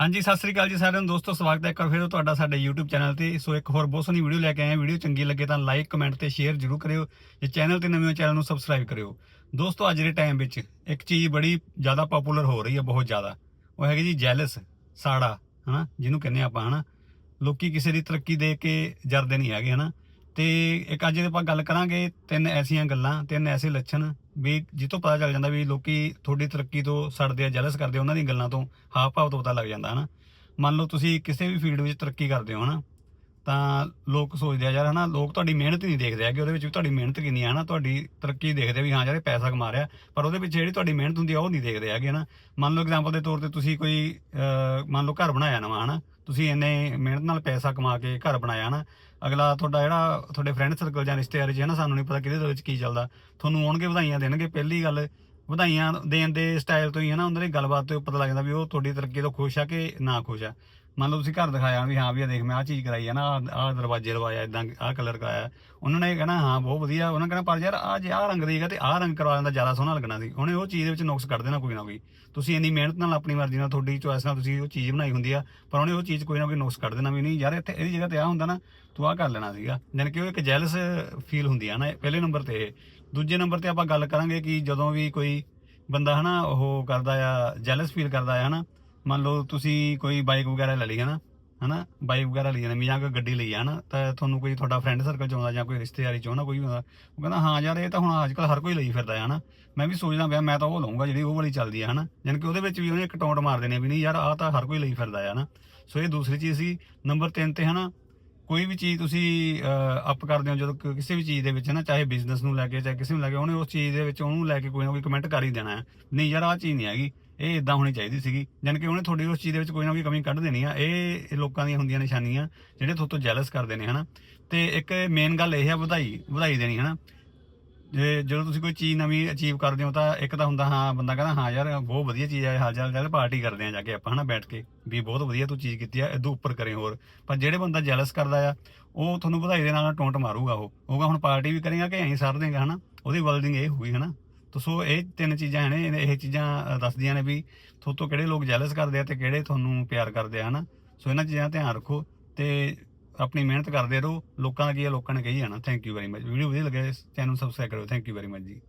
ਹਾਂਜੀ, ਸਤਿ ਸ੍ਰੀ ਅਕਾਲ ਜੀ ਸਾਰਿਆਂ ਨੂੰ। ਦੋਸਤੋ, ਸਵਾਗਤ ਹੈ ਇੱਕ ਵਾਰ ਫਿਰ ਤੁਹਾਡਾ ਸਾਡੇ YouTube ਚੈਨਲ ਤੇ। ਸੋ ਇੱਕ ਹੋਰ ਬਹੁਤ ਸੋਹਣੀ ਵੀਡੀਓ ਲੈ ਕੇ ਆਏ ਹਾਂ। ਵੀਡੀਓ ਚੰਗੀ ਲੱਗੇ ਤਾਂ ਲਾਈਕ ਕਮੈਂਟ ਤੇ ਸ਼ੇਅਰ ਜ਼ਰੂਰ ਕਰਿਓ। ਜੇ ਚੈਨਲ ਤੇ ਨਵੇਂ ਹੋ, ਚੈਨਲ ਨੂੰ ਸਬਸਕ੍ਰਾਈਬ ਕਰਿਓ। ਦੋਸਤੋ, ਅੱਜ ਦੇ ਟਾਈਮ ਵਿੱਚ ਇੱਕ ਚੀਜ਼ ਬੜੀ ਜ਼ਿਆਦਾ ਪਪੂਲਰ ਹੋ ਰਹੀ ਹੈ, ਬਹੁਤ ਜ਼ਿਆਦਾ। ਉਹ ਹੈਗੀ ਜੀ ਜੈਲਸ ਸਾੜਾ, ਹਨਾ? ਜਿਹਨੂੰ ਕਹਿੰਦੇ ਆਪਾਂ, ਹਨਾ? ਲੋਕੀ ਕਿਸੇ ਦੀ ਤਰੱਕੀ ਦੇਖ ਕੇ ਜਰਦੇ ਨਹੀਂ ਹੈਗੇ, ਹਨਾ? ਤੇ ਇੱਕ ਅੱਜ ਆਪਾਂ ਗੱਲ ਕਰਾਂਗੇ ਤਿੰਨ ਐਸੀਆਂ ਗੱਲਾਂ, ਤਿੰਨ ਐਸੇ ਲੱਛਣ ਵੀ ਜਿੱਤੋਂ ਪਤਾ ਚੱਲ ਜਾਂਦਾ ਵੀ ਲੋਕੀ ਤੁਹਾਡੀ ਤਰੱਕੀ ਤੋਂ ਸੜਦੇ ਆ ਜੈਲਸ ਕਰਦੇ ਉਹਨਾਂ ਦੀਆਂ ਗੱਲਾਂ ਤੋਂ ਹਾਵ ਭਾਵ ਤੋਂ ਪਤਾ ਲੱਗ ਜਾਂਦਾ, ਹਨਾ? ਮੰਨ ਲਓ ਤੁਸੀਂ ਕਿਸੇ ਵੀ ਫੀਲਡ ਵਿੱਚ ਤਰੱਕੀ ਕਰਦੇ ਹੋ, ਹਨਾ? ਤਾਂ ਲੋਕ ਸੋਚਦੇ ਆ, ਯਾਰ ਹਨਾ, ਲੋਕ ਤੁਹਾਡੀ ਮਿਹਨਤ ਨਹੀਂ ਦੇਖਦੇ ਹੈਗੇ, ਉਹਦੇ ਵਿੱਚ ਵੀ ਤੁਹਾਡੀ ਮਿਹਨਤ ਕਿੰਨੀ ਆ, ਹਨਾ, ਤੁਹਾਡੀ ਤਰੱਕੀ ਦੇਖਦੇ ਵੀ ਹਾਂ, ਯਾਰ ਇਹ ਪੈਸਾ ਕਮਾ ਰਿਹਾ, ਪਰ ਉਹਦੇ ਵਿੱਚ ਜਿਹੜੀ ਤੁਹਾਡੀ ਮਿਹਨਤ ਹੁੰਦੀ ਆ, ਉਹ ਨਹੀਂ ਦੇਖਦੇ ਹੈਗੇ, ਹਨਾ। ਮੰਨ ਲਓ ਐਗਜ਼ਾਮਪਲ ਦੇ ਤੌਰ ਤੇ ਤੁਸੀਂ ਕੋਈ ਮੰਨ ਲਓ ਘਰ ਬਣਾਇਆ ਨਵਾਂ, ਹਨਾ, ਤੁਸੀਂ ਇੰਨੇ ਮਿਹਨਤ ਨਾਲ ਪੈਸਾ ਕਮਾ ਕੇ ਘਰ ਬਣਾਇਆ, ਹਨਾ। ਅਗਲਾ ਤੁਹਾਡਾ ਜਿਹੜਾ ਤੁਹਾਡੇ ਫਰੈਂਡ ਸਰਕਲ ਜਾਂ ਰਿਸ਼ਤੇਦਾਰੀ ਚ ਹੈ ਨਾ ਸਾਨੂੰ ਨਹੀਂ ਪਤਾ ਕਿਹਦੇ ਦੇ ਵਿੱਚ ਕੀ ਚੱਲਦਾ। ਤੁਹਾਨੂੰ ਆਉਣਗੇ, ਵਧਾਈਆਂ ਦੇਣਗੇ, ਪਹਿਲੀ ਗੱਲ ਵਧਾਈਆਂ ਦੇਣ ਦੇ ਸਟਾਈਲ ਤੋਂ ਹੀ ਹੈ ਨਾ ਉਹਨਾਂ ਦੀ ਗੱਲਬਾਤ ਤੋਂ ਪਤਾ ਲੱਗ ਜਾਂਦਾ ਵੀ ਉਹ ਤੁਹਾਡੀ ਤਰੱਕੀ ਤੋਂ ਖੁਸ਼ ਆ ਕਿ ਨਾ ਖੁਸ਼ ਆ। ਮੰਨ ਲਓ ਤੁਸੀਂ ਘਰ ਦਿਖਾਇਆ ਵੀ ਹਾਂ ਵੀ ਆ ਦੇਖ, ਮੈਂ ਆ ਚੀਜ਼ ਕਰਾਈ ਹੈ ਨਾ, ਆਹ ਦਰਵਾਜ਼ੇ ਲਵਾਇਆ ਇਦਾਂ ਆਹ ਕਲਰ ਕਰਾਇਆ। ਉਹਨਾਂ ਨੇ ਕਹਿਣਾ, ਹਾਂ, ਬਹੁਤ ਵਧੀਆ। ਉਹਨਾਂ ਕਹਿਣਾ ਪਰ ਯਾਰ ਆ ਜੇ ਆਹ ਰੰਗ ਦੇਗਾ ਤੇ ਆਹ ਰੰਗ ਕਰਵਾ ਲੈਂਦਾ, ਜ਼ਿਆਦਾ ਸੋਹਣਾ ਲੱਗਣਾ ਸੀ। ਉਹਨੇ ਉਹ ਚੀਜ਼ ਦੇ ਵਿੱਚ ਨੁਕਸ ਕੱਢ ਦੇਣਾ ਕੋਈ ਨਾ ਕੋਈ। ਤੁਸੀਂ ਇੰਨੀ ਮਿਹਨਤ ਨਾਲ ਆਪਣੀ ਮਰਜ਼ੀ ਨਾਲ ਤੁਹਾਡੀ ਚੋਇਸ ਨਾਲ ਤੁਸੀਂ ਉਹ ਚੀਜ਼ ਬਣਾਈ ਹੁੰਦੀ ਆ, ਪਰ ਉਹਨੇ ਉਹ ਚੀਜ਼ ਕੋਈ ਨਾ ਕੋਈ ਨੁਕਸ ਕੱਢ ਦੇਣਾ ਵੀ ਨਹੀਂ, ਯਾਰ, ਇੱਥੇ ਇਹਦੀ ਜਗ੍ਹਾ ਤੇ ਆ ਹੁੰਦਾ ਨਾ, ਤੂੰ ਆ ਕਰ ਲੈਣਾ ਸੀਗਾ। ਜਾਣੀ ਕਿ ਉਹ ਇੱਕ ਜੈਲਸ ਫੀਲ ਹੁੰਦੀ ਆ ਨਾ ਪਹਿਲੇ ਨੰਬਰ ਤੇ ਇਹ। ਦੂਜੇ ਨੰਬਰ ਤੇ ਆਪਾਂ ਗੱਲ ਕਰਾਂਗੇ ਕਿ ਜਦੋਂ ਵੀ ਕੋਈ ਬੰਦਾ ਹਨਾ, ਉਹ ਕਰਦਾ ਆ ਜੈਲਸ ਫੀਲ ਕਰਦਾ ਆ ਹਨਾ ਮੰਨ ਲਓ ਤੁਸੀਂ ਕੋਈ ਬਾਈਕ ਵਗੈਰਾ ਲੈ ਲਈ ਹੈ ਹਨਾ? ਹਨਾ? ਬਾਈਕ ਵਗੈਰਾ ਲਈ ਜਾਂਦੇ, ਜਾਂ ਕੋਈ ਗੱਡੀ ਲਈ ਆ ਨਾ ਤਾਂ ਤੁਹਾਨੂੰ ਕੋਈ ਤੁਹਾਡਾ ਫਰੈਂਡ ਸਰਕਲ ਚ ਆਉਂਦਾ ਜਾਂ ਕੋਈ ਰਿਸ਼ਤੇਦਾਰੀ ਚ ਆਉਂਦਾ ਕੋਈ ਵੀ ਆਉਂਦਾ। ਉਹ ਕਹਿੰਦਾ, ਹਾਂ ਯਾਰ, ਇਹ ਤਾਂ ਹੁਣ ਅੱਜ ਕੱਲ ਹਰ ਕੋਈ ਲਈ ਫਿਰਦਾ ਹੈ ਨਾ ਮੈਂ ਵੀ ਸੋਚਦਾ ਪਿਆ, ਮੈਂ ਤਾਂ ਉਹ ਲਵਾਂਗਾ ਜਿਹੜੀ ਉਹ ਵਾਲੀ ਚੱਲਦੀ ਹੈ ਹਨਾ? ਜਾਣੀ ਕਿ ਉਹਦੇ ਵਿੱਚ ਵੀ ਉਹਨੇ ਇੱਕ ਟੌਂਟ ਮਾਰ ਦੇਣੀ ਵੀ ਨਹੀਂ ਯਾਰ, ਆਹ ਤਾਂ ਹਰ ਕੋਈ ਲਈ ਫਿਰਦਾ ਹੈ ਨਾ ਸੋ ਇਹ ਦੂਸਰੀ ਚੀਜ਼ ਸੀ। ਨੰਬਰ 3 ਤੇ, ਹਨਾ, ਕੋਈ ਵੀ ਚੀਜ਼ ਤੁਸੀਂ ਅਪ ਕਰਦੇ ਹੋ ਜਦੋਂ ਕਿਸੇ ਵੀ ਚੀਜ਼ ਦੇ ਵਿੱਚ ਨਾ ਚਾਹੇ ਬਿਜ਼ਨਸ ਨੂੰ ਲੈ ਕੇ, ਚਾਹੇ ਕਿਸੇ ਨੂੰ ਲੈ ਕੇ, ਉਹਨੇ ਉਸ ਚੀਜ਼ ਦੇ ਵਿੱਚ ਉਹਨੂੰ ਲੈ ਕੇ ਕੋਈ ਨਾ ਕੋਈ ਕਮੈਂਟ ਕਰ ਹੀ ਦੇਣਾ ਹੈ ਨਹੀਂ ਯਾਰ, ਆਹ ਚੀਜ਼ ਨਹੀਂ ਹੈਗੀ। ਇਹ ਇਦਾਂ ਹੋਣੀ ਚਾਹੀਦੀ ਸੀਗੀ। ਜਾਣੀ ਕਿ ਉਹਨੇ ਤੁਹਾਡੀ ਉਸ ਚੀਜ਼ ਦੇ ਵਿੱਚ ਕੋਈ ਨਾ ਕੋਈ ਕਮੀ ਕੱਢ ਦੇਣੀ ਆ। ਇਹ ਲੋਕਾਂ ਦੀਆਂ ਹੁੰਦੀਆਂ ਨਿਸ਼ਾਨੀਆਂ, ਜਿਹੜੇ ਤੁਹਾਡੇ ਤੋਂ ਜੈਲਸ ਕਰਦੇ ਨੇ, ਹਨਾ? ਤੇ ਇੱਕ ਮੇਨ ਗੱਲ ਇਹ ਹੈ ਵਧਾਈ ਵਧਾਈ ਦੇਣੀ, ਹਨਾ? ਜੇ ਜਦੋਂ ਤੁਸੀਂ ਕੋਈ ਚੀਜ਼ ਨਵੀਂ ਅਚੀਵ ਕਰਦੇ ਹੋ, ਤਾਂ ਇੱਕ ਤਾਂ ਹੁੰਦਾ, ਹਾਂ, ਬੰਦਾ ਕਹਿੰਦਾ, ਹਾਂ, ਯਾਰ, ਬਹੁਤ ਵਧੀਆ ਚੀਜ਼ ਆ ਹਾਲ ਚਾਲ ਚੱਲ ਪਾਰਟੀ ਕਰਦੇ ਆ ਜਾ ਕੇ ਆਪਾਂ, ਹਨਾ, ਬੈਠ ਕੇ। ਵੀ ਬਹੁਤ ਵਧੀਆ ਤੂੰ ਚੀਜ਼ ਕੀਤੀ ਆ ਇਦੋਂ ਉੱਪਰ ਕਰੇ ਹੋਰ। ਪਰ ਜਿਹੜੇ ਬੰਦਾ ਜੈਲਸ ਕਰਦਾ ਆ, ਉਹ ਤੁਹਾਨੂੰ ਵਧਾਈ ਦੇ ਨਾਲ ਟੌਂਟ ਮਾਰੂਗਾ ਉਹ। ਹੋਗਾ ਹੁਣ ਪਾਰਟੀ ਵੀ ਕਰੇਗਾ ਕਿ ਐਂ ਸਰ ਦੇਗਾ, ਹਨਾ? ਉਹਦੀ ਵਰਲਡਿੰਗ ਇਹ ਹੋਈ ਹਨਾ? ਤਾਂ ਸੋ ਇਹ ਤਿੰਨ ਚੀਜ਼ਾਂ ਨੇ ਇਹ ਚੀਜ਼ਾਂ ਦੱਸਦੀਆਂ ਨੇ ਵੀ ਤੁਹਾਤੋਂ ਕਿਹੜੇ ਲੋਕ ਜੈਲਸ ਕਰਦੇ ਆ ਤੇ ਕਿਹੜੇ ਤੁਹਾਨੂੰ ਪਿਆਰ ਕਰਦੇ ਆ, ਹਨਾ? ਸੋ ਇਹਨਾਂ ਚੀਜ਼ਾਂ ਦਾ ਧਿਆਨ ਰੱਖੋ ਤੇ ਆਪਣੀ ਮਿਹਨਤ ਕਰਦੇ ਰਹੋ। ਲੋਕਾਂ ਦਾ ਕੀ ਆ? ਲੋਕਾਂ ਨੇ ਕਹੀ ਜਾਣਾ। Thank you very much video ਵਧੀਆ ਲੱਗੇ ਚੈਨਲ ਨੂੰ ਸਬਸਕ੍ਰਾਈਬ ਕਰੋ ਥੈਂਕ ਯੂ ਵੈਰੀ ਮਚ ਜੀ।